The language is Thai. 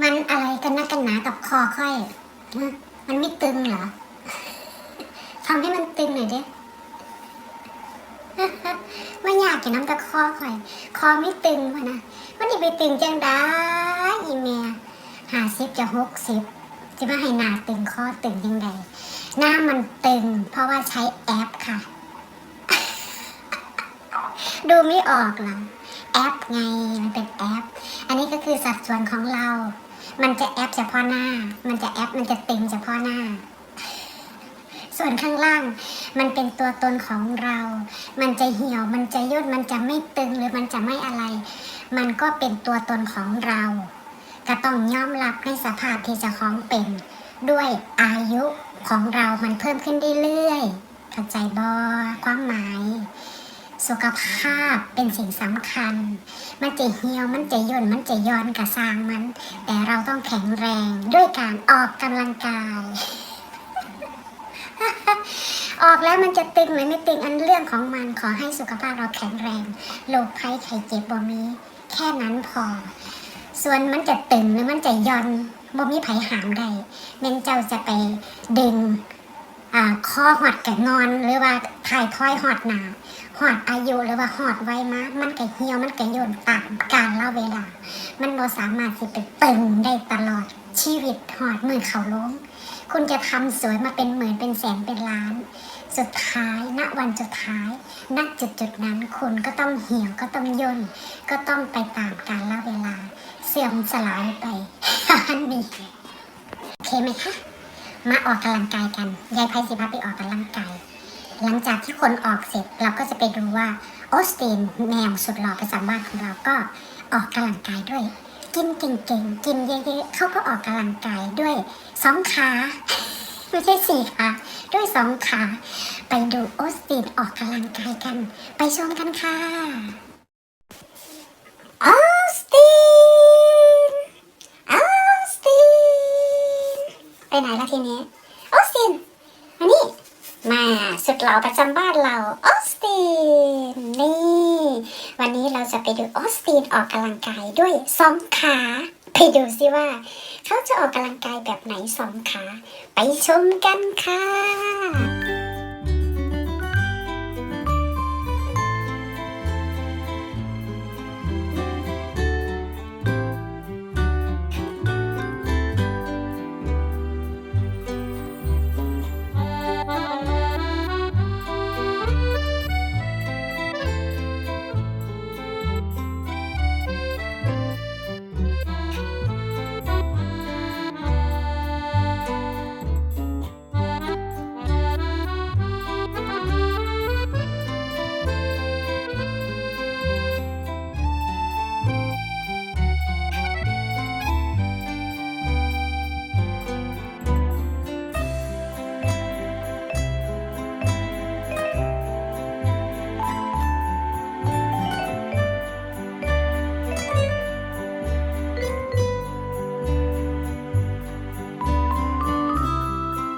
มันอะไรกันนักกันหนากับคอค่อยมันไม่ตึงเหรอทำให้มันตึงหน่อยดิว่าอยากจะน้ำตะคอค่อย คอไม่ตึงวะนะมันนี่ไปตึงจังได้อีเมียหาสิบจะหกสิบจะมาให้หนาตึงคอตึงยังไงหน้ามันตึง เพราะว่าใช้แอปค่ะ ดูไม่ออกหรอ แอปไง มันเป็นแอป อันนี้ก็คือสัดส่วนของเรา มันจะแอปเฉพาะหน้า มันจะแอป มันจะตึงเฉพาะหน้า ส่วนข้างล่าง มันเป็นตัวตนของเรา มันจะเหี่ยว มันจะย่น มันจะไม่ตึง หรือมันจะไม่อะไร มันก็เป็นตัวตนของเรา ก็ต้องยอมรับในสภาพที่จะของเป็น ด้วยอายุของเรา มันเพิ่มขึ้นเรื่อยๆเข้าใจบอความหมาย สุขภาพเป็นสิ่งสำคัญ มันจะเหี่ยว มันจะย่น มันจะย้อนกระซางมัน แต่เราต้องแข็งแรงด้วยการออกกำลังกาย ออกแล้วมันจะตึงหรือไม่ตึงอันเรื่องของมันขอให้สุขภาพเราแข็งแรงโรคภัยไข้เจ็บบ่มี แค่นั้นพอ ส่วนมันจะตึงหรือมันจะย่อนบ่มีไผหามใดเมนเจ้าจะไปดึง อข้อหอดแกงอน หรือว่าถ่ายท้อยหอดหนาหอดอายุหรือว่าหอดไว้มามันก็เหี่ยวมันก็ย่นตามกาลเล่าเวลา มันบ่สามารถสิไปตึงได้ตลอดชีวิตหอดมือเขาลงคุณจะทำสวยมาเป็นหมื่นเป็นแสนเป็นล้าน สุดท้ายณวันสุดท้ายณจุดจุดนั้นคุณก็ต้องเหี่ยวก็ต้องย่นก็ต้องไปตามการเล่าเวลา เสื่อมสลายไปอันนี้โอเคไหมคะ มาออกกำลังกายกัน ยายไพสิพาไปออกกำลังกาย หลังจากที่คนออกเสร็จเราก็จะไปดูว่าออสตินแมวสุดหล่อประจำบ้านของเราก็ออกกำลังกายด้วย กินเก่งๆกินเยอะๆเขาก็ออกกำลังกายด้วยสองขาไม่ใช่สี่ขาด้วยสองขา ไปดูออสตินออกกำลังกายกัน ไปชมกันค่ะออสตินออสติน ไปไหนละทีนี้ออสตินมานี่มาสุดหล่อประจำบ้านเราออสตินนี่ วันนี้เราจะไปดูออสตินออกกำลังกายด้วยสองขาไปดูสิว่า เขาจะออกกำลังกายแบบไหนสองขา ไปชมกันค่ะ